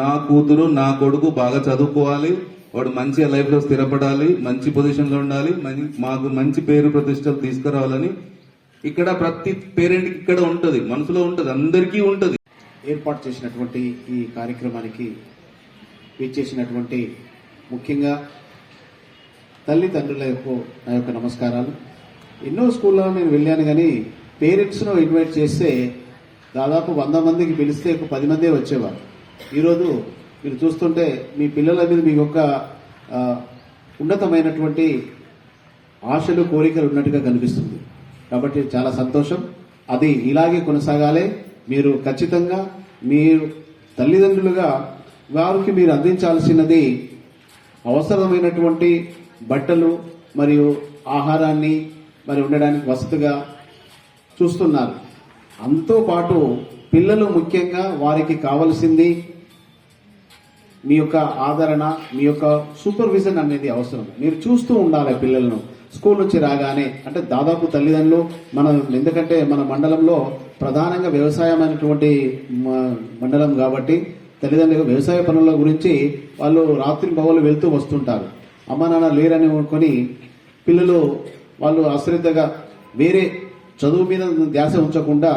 నా కూతురు నా కొడుకు బాగా చదువుకోవాలి. వాడు మంచిగా లైఫ్లో స్థిరపడాలి మంచి పొజిషన్లో ఉండాలి మాకు మంచి పేరు ప్రతిష్టలు తీసుకురావాలని ఇక్కడ ప్రతి పేరెంట్ ఇక్కడ ఉంటది మనసులో ఉంటది అందరికీ ఉంటది. ఏర్పాటు చేసినటువంటి ఈ కార్యక్రమానికి విచ్చేసినటువంటి ముఖ్యంగా తల్లిదండ్రులకు నా యొక్క నమస్కారాలు. ఎన్నో స్కూల్లో నేను వెళ్ళాను కానీ పేరెంట్స్ను ఇన్వైట్ చేస్తే దాదాపు వంద మందికి పిలిస్తే ఒక పది మందే వచ్చేవారు. ఈరోజు మీరు చూస్తుంటే మీ పిల్లల మీద మీ యొక్క ఉన్నతమైనటువంటి ఆశలు కోరికలు ఉన్నట్టుగా కనిపిస్తుంది. కాబట్టి చాలా సంతోషం. అది ఇలాగే కొనసాగాలి. మీరు ఖచ్చితంగా మీరు తల్లిదండ్రులుగా వారికి మీరు అందించాల్సినది అవసరమైనటువంటి బట్టలు మరియు ఆహారాన్ని మరి ఉండడానికి వసతిగా చూస్తున్నారు. అంతో పాటు పిల్లలు ముఖ్యంగా వారికి కావలసింది మీ యొక్క ఆదరణ మీ యొక్క సూపర్విజన్ అనేది అవసరం. మీరు చూస్తూ ఉండాలి పిల్లలను. స్కూల్ నుంచి రాగానే అంటే దాదాపు తల్లిదండ్రులు మనం ఎందుకంటే మన మండలంలో ప్రధానంగా వ్యవసాయం అనేటువంటి మండలం కాబట్టి తల్లిదండ్రులు వ్యవసాయ పనుల గురించి వాళ్ళు రాత్రి పగలు వెళ్తూ వస్తుంటారు. అమ్మ నాన్న లేరని అనుకొని పిల్లలు వాళ్ళు అశ్రద్ధగా వేరే చదువు మీద ధ్యాస ఉంచకుండా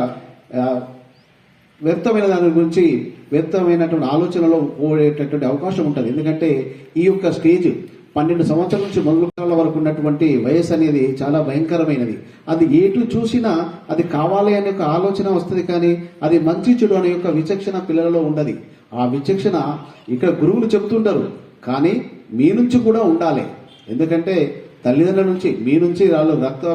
వ్యర్థమైన దాని గురించి వ్యర్థమైనటువంటి ఆలోచనలో పోయేటటువంటి అవకాశం ఉంటుంది. ఎందుకంటే ఈ యొక్క స్టేజ్ పన్నెండు సంవత్సరాల నుంచి మొదలు వరకు ఉన్నటువంటి వయసు అనేది చాలా భయంకరమైనది. అది ఏటు చూసినా అది కావాలి అనే ఒక ఆలోచన వస్తుంది కానీ అది మంచి చెడు అనే యొక్క విచక్షణ పిల్లలలో ఉండదు. ఆ విచక్షణ ఇక్కడ గురువులు చెబుతుంటారు కానీ మీ నుంచి కూడా ఉండాలి. ఎందుకంటే తల్లిదండ్రుల నుంచి మీ నుంచి వాళ్ళు రక్త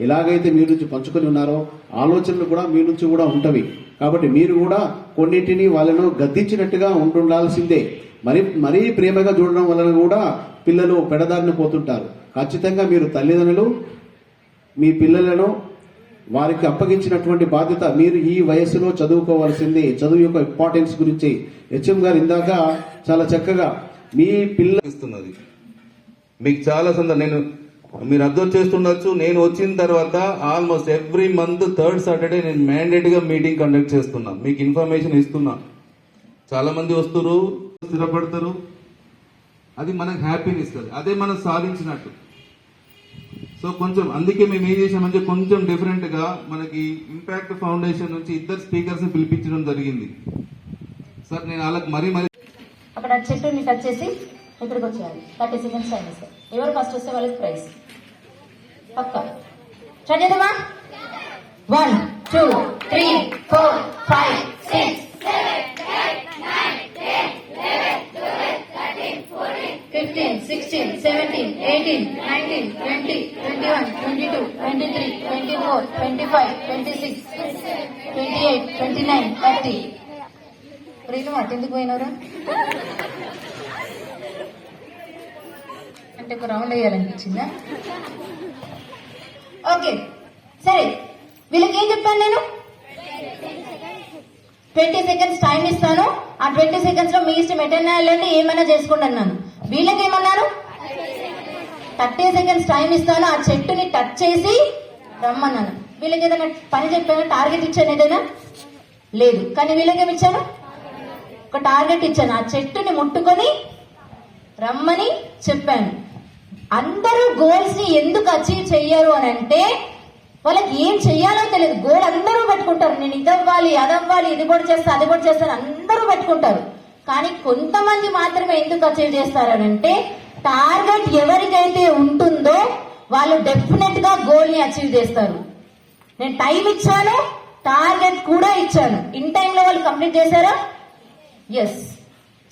ఎలాగైతే మీ నుంచి పంచుకొని ఉన్నారో ఆలోచనలు కూడా మీ నుంచి కూడా ఉంటవి. కాబట్టి మీరు కూడా కొన్నిటిని వాళ్ళను గద్దించినట్టుగా ఉంటుండాల్సిందే మరి మరీ ప్రేమగా చూడడం వలన కూడా పిల్లలు పెడదారిన పోతుంటారు. ఖచ్చితంగా మీరు తల్లిదండ్రులు మీ పిల్లలను వారికి అప్పగించినటువంటి బాధ్యత మీరు ఈ వయసులో చదువుకోవాల్సింది. చదువు యొక్క ఇంపార్టెన్స్ గురించి హెచ్ఎం గారు ఇందాక చాలా చక్కగా మీ పిల్ల ఇస్తున్నది. మీకు చాలా సందర్భం నేను మీరు అర్థం చేస్తుండొచ్చు. నేను వచ్చిన తర్వాత almost every month third Saturday నేను మ్యాండేట్గా మీటింగ్ కండక్ట్ చేస్తున్నా. మీకు ఇన్ఫర్మేషన్ ఇస్తున్నా. చాలా మంది వస్తారు స్థిరపడతారు. అది మనకు హ్యాపీని ఇస్తుంది అదే మనం సాధించినట్టు. సో కొంచెం అందుకే మేము ఏం చేసామంటే కొంచెం డిఫరెంట్గా మనకి ఇంపాక్ట్ ఫౌండేషన్ నుంచి ఇద్దరు స్పీకర్స్ పిలిపించడం జరిగింది. సార్ నేను వాళ్ళకి మరీ మరీ అక్కడ చెట్టు కట్ చేసి ఇక్కడికి వచ్చేయాలి. థర్టీ సెకండ్స్ టైం ఎవరు ఫస్ట్ వస్తే వాళ్ళకి ప్రైజ్. పక్క స్టార్ట్ చేద్దామా one two three four five six fifteen sixteen seventeen eighteen nineteen twenty twenty one twenty two twenty three twenty four twenty five twenty six twenty eight twenty nine thirty ప్రియులు అటెందుకు పోయినవరా అంటే ఒక round వేయాలనిపించిందా okay. సరే వీళ్ళకి ఏం చెప్పాను నేను? Twenty seconds time ఇస్తాను. ఆ ట్వంటీ సెకండ్స్లో మీ ఇష్టం ఎటైనా వెళ్ళండి ఏమైనా చేసుకోండి అన్నాను. వీళ్ళకి ఏమన్నాను థర్టీ సెకండ్స్ టైం ఇస్తాను ఆ చెట్టుని టచ్ చేసి రమ్మన్నాను. వీళ్ళకి ఏదైనా పని చెప్పాను టార్గెట్ ఇచ్చాను ఏదైనా? లేదు. కానీ వీళ్ళకేమి ఇచ్చాను ఒక టార్గెట్ ఇచ్చాను. ఆ చెట్టుని ముట్టుకొని రమ్మని చెప్పాను. అందరూ గోల్స్ని ఎందుకు అచీవ్ చెయ్యరు అని అంటే వాళ్ళకి ఏం చెయ్యాలో తెలియదు. గోల్ అందరూ పెట్టుకుంటారు. నేను ఇది అవ్వాలి అది అవ్వాలి ఇది కూడా చేస్తా అది కూడా చేస్తాను అందరూ పెట్టుకుంటారు. కానీ కొంతమంది మాత్రమే ఎందుకు అచీవ్ చేస్తారు అని అంటే టార్గెట్ ఎవరికైతే ఉంటుందో వాళ్ళు డెఫినెట్గా గోల్ని అచీవ్ చేస్తారు. నేను టైం ఇచ్చాను టార్గెట్ కూడా ఇచ్చాను. ఇన్ టైంలో వాళ్ళు కంప్లీట్ చేశారా? ఎస్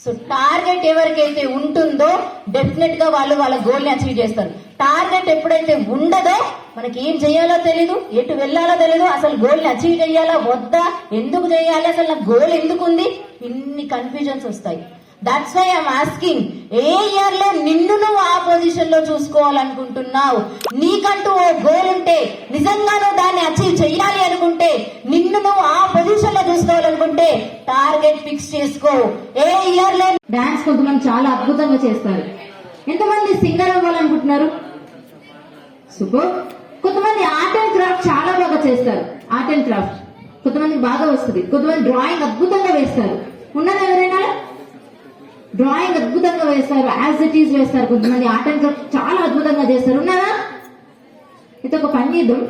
సో టార్గెట్ ఎవరికైతే ఉంటుందో డెఫినెట్గా వాళ్ళు వాళ్ళ గోల్ని అచీవ్ చేస్తారు. టార్గెట్ ఎప్పుడైతే ఉండదో మనకి ఏం చేయాలో తెలీదు ఎటు వెళ్ళాలో తెలీదు అసలు గోల్ని అచీవ్ చేయాలా వద్దా ఎందుకు చేయాలి అసలు నా గోల్ ఎందుకు ఉంది ఇన్ని కన్ఫ్యూజన్స్ వస్తాయి. That's why I'm asking a ఇయర్లో నిన్ను నువ్వు ఆ పొజిషన్లో చూసుకోవాలనుకుంటున్నావు? నీకంటూ ఓ గోల్ ఉంటే నిజంగా నువ్వు దాన్ని అచీవ్ చేయాలి అనుకుంటే నిన్ను నువ్వు ఆ పొజిషన్లో చూసుకోవాలనుకుంటే టార్గెట్ ఫిక్స్ చేసుకో. ఏ ఇయర్లో డాన్స్ కొంతమంది చాలా అద్భుతంగా చేస్తారు. ఎంతమంది సింగర్ అవ్వాలనుకుంటున్నారు? సూపర్ కొంతమంది ఆర్ట్ అండ్ క్రాఫ్ట్ చాలా బాగా చేస్తారు. ఆర్ట్ అండ్ క్రాఫ్ట్ కొంతమందికి బాగా వస్తుంది. కొంతమంది డ్రాయింగ్ అద్భుతంగా వేస్తారు. ఉన్నది ఎవరైనా డ్రాయింగ్ అద్భుతంగా వేస్తారు యాజ్ ఇట్ ఈస్ వేస్తారు. కొంతమంది ఆర్ట్ అండ్ క్రాఫ్ట్ చాలా అద్భుతంగా చేస్తారు. ఉన్నారా? ఇది ఒక పని చేద్దాం.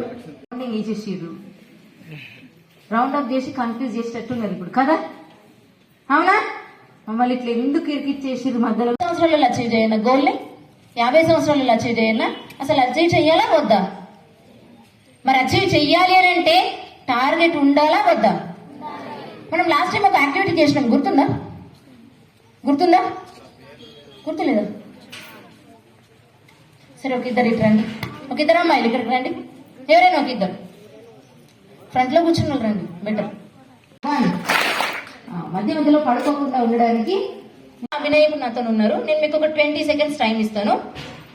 రౌండింగ్ రౌండ్ అప్ చేసి కన్ఫ్యూజ్ చేసేటట్టున్నారు ఇప్పుడు. కదా? అవునా? మమ్మల్ని ఇట్లా ఎందుకు ఇరికిచ్చేసిర్రు మధ్యలో? సంవత్సరాలలో అచీవ్ చేయాలి గోల్ని యాభై సంవత్సరాలలో అచీవ్ చేయాలా అసలు అచీవ్ చెయ్యాలా వద్దా? మరి అచీవ్ చెయ్యాలి అని అంటే టార్గెట్ ఉండాలా వద్దా? మనం లాస్ట్ టైం ఒక యాక్టివిటీ చేసినాం. గుర్తుందా? గుర్తుందా? గుర్తులేదా. సరే ఒక ఇద్దరు ఇటు రండి. ఒక ఇద్దరు అమ్మాయిలు ఇక్కడికి రండి. ఎవరైనా ఒక ఇద్దరు. ఫ్రంట్లో కూర్చుని రండి. బెటర్ మధ్య మధ్యలో పడుకోకుండా ఉండడానికి వినాయకుడు నాతో ఉన్నారు. నేను మీకు ఒక ట్వంటీ సెకండ్స్ టైం ఇస్తాను.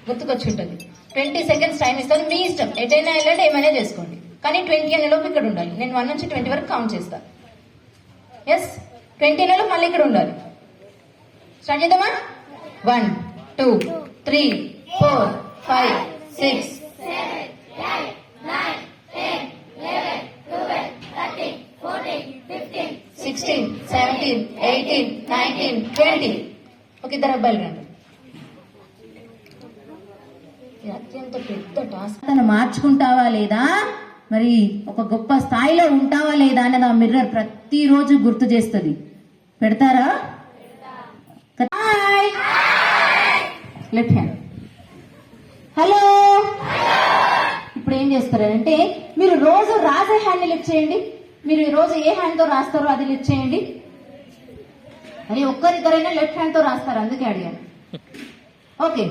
గుర్తుకొచ్చి ఉంటుంది. ట్వంటీ సెకండ్స్ టైం ఇస్తాను. మీ ఇష్టం. ఎటైనా వెళ్ళండి ఏమైనా చేసుకోండి. కానీ ట్వంటీ అనేలోపు ఇక్కడ ఉండాలి. నేను వన్ నుంచి ట్వంటీ వరకు కౌంట్ చేస్తాను ఎస్ ట్వంటీ నెలలు మళ్ళీ ఇక్కడ ఉండాలి. స్టార్ట్ చేద్దామా? One two three four five six sixteen seventeen eighteen nineteen twenty ఒక ఇద్దరు అబ్బాయిలు రండి. అత్యంత పెద్ద టాస్క్ తను మార్చుకుంటావా లేదా? మరి ఒక గొప్ప స్థాయిలో ఉంటావా లేదా అనేది ఆ మిర్రర్ ప్రతిరోజు గుర్తు చేస్తుంది. పెడతారా? లెఫ్ట్ హ్యాండ్ హలో ఇప్పుడు ఏం చేస్తారంటే మీరు రోజు రాసే హ్యాండ్ లిఫ్ట్ చేయండి. మీరు ఈ రోజు ఏ హ్యాండ్తో రాస్తారో అది లిఫ్ట్ చేయండి. అది ఒక్కరిద్దరైనా లెఫ్ట్ హ్యాండ్తో రాస్తారు అందుకే అడిగాను. ఓకే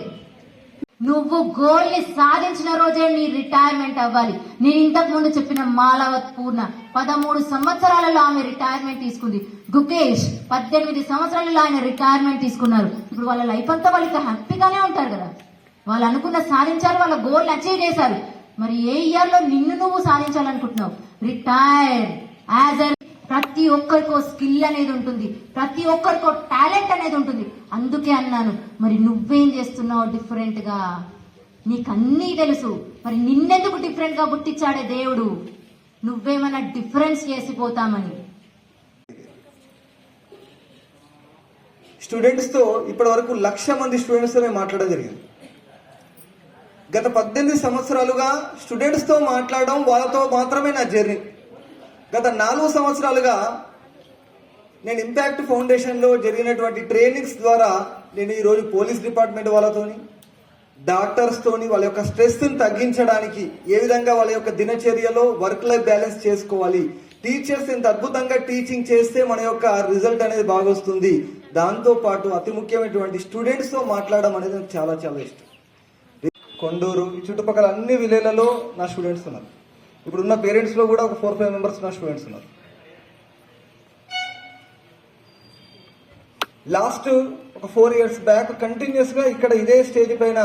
నువ్వు గోల్ని సాధించిన రోజే నీ రిటైర్మెంట్ అవ్వాలి. నేను ఇంతకు ముందు చెప్పిన మాలవత్ పూర్ణ పదమూడు సంవత్సరాలలో ఆమె రిటైర్మెంట్ తీసుకుంది. గుకేష్ పద్దెనిమిది సంవత్సరాలలో ఆయన రిటైర్మెంట్ తీసుకున్నారు. ఇప్పుడు వాళ్ళ లైఫ్ అంతా వాళ్ళకి హ్యాపీగానే ఉంటారు కదా. వాళ్ళు అనుకున్న సాధించారు వాళ్ళ గోల్ అచీవ్ చేశారు. మరి ఏ ఇయర్లో నిన్ను నువ్వు సాధించాలనుకుంటున్నావు? రిటైర్ యాజ్ అ ప్రతి ఒక్కరికో స్కిల్ అనేది ఉంటుంది. ప్రతి ఒక్కరికో టాలెంట్ అనేది ఉంటుంది. అందుకే అన్నాను మరి నువ్వేం చేస్తున్నావు డిఫరెంట్గా? నీకు అన్నీ తెలుసు. మరి నిన్నెందుకు డిఫరెంట్గా పుట్టించాడే దేవుడు? నువ్వేమైనా డిఫరెన్స్ చేసిపోతామని. స్టూడెంట్స్తో ఇప్పటి వరకు లక్ష మంది స్టూడెంట్స్తో మేము మాట్లాడడం జరిగింది. గత పద్దెనిమిది సంవత్సరాలుగా స్టూడెంట్స్తో మాట్లాడడం వాళ్ళతో మాత్రమే నా జర్నీ. గత నాలుగు సంవత్సరాలుగా నేను ఇంపాక్ట్ ఫౌండేషన్లో జరిగినటువంటి ట్రైనింగ్స్ ద్వారా నేను ఈరోజు పోలీస్ డిపార్ట్మెంట్ వాళ్ళతోని డాక్టర్స్తోని వాళ్ళ యొక్క స్ట్రెస్ని తగ్గించడానికి ఏ విధంగా వాళ్ళ యొక్క దినచర్యలో వర్క్ లైఫ్ బ్యాలెన్స్ చేసుకోవాలి టీచర్స్ ఇంత అద్భుతంగా టీచింగ్ చేస్తే మన యొక్క రిజల్ట్ అనేది బాగా వస్తుంది దాంతో పాటు అతి ముఖ్యమైనటువంటి స్టూడెంట్స్తో మాట్లాడడం అనేది నాకు చాలా చాలా ఇష్టం. కొండూరు ఈ చుట్టుపక్కల అన్ని విలేజ్లలో నా స్టూడెంట్స్ ఉన్నారు. ఇప్పుడు ఉన్న పేరెంట్స్లో కూడా ఒక ఫోర్ ఫైవ్ మెంబర్స్ నా స్టూడెంట్స్ ఉన్నారు. లాస్ట్ ఒక ఫోర్ ఇయర్స్ బ్యాక్ కంటిన్యూస్గా ఇక్కడ ఇదే స్టేజ్ పైన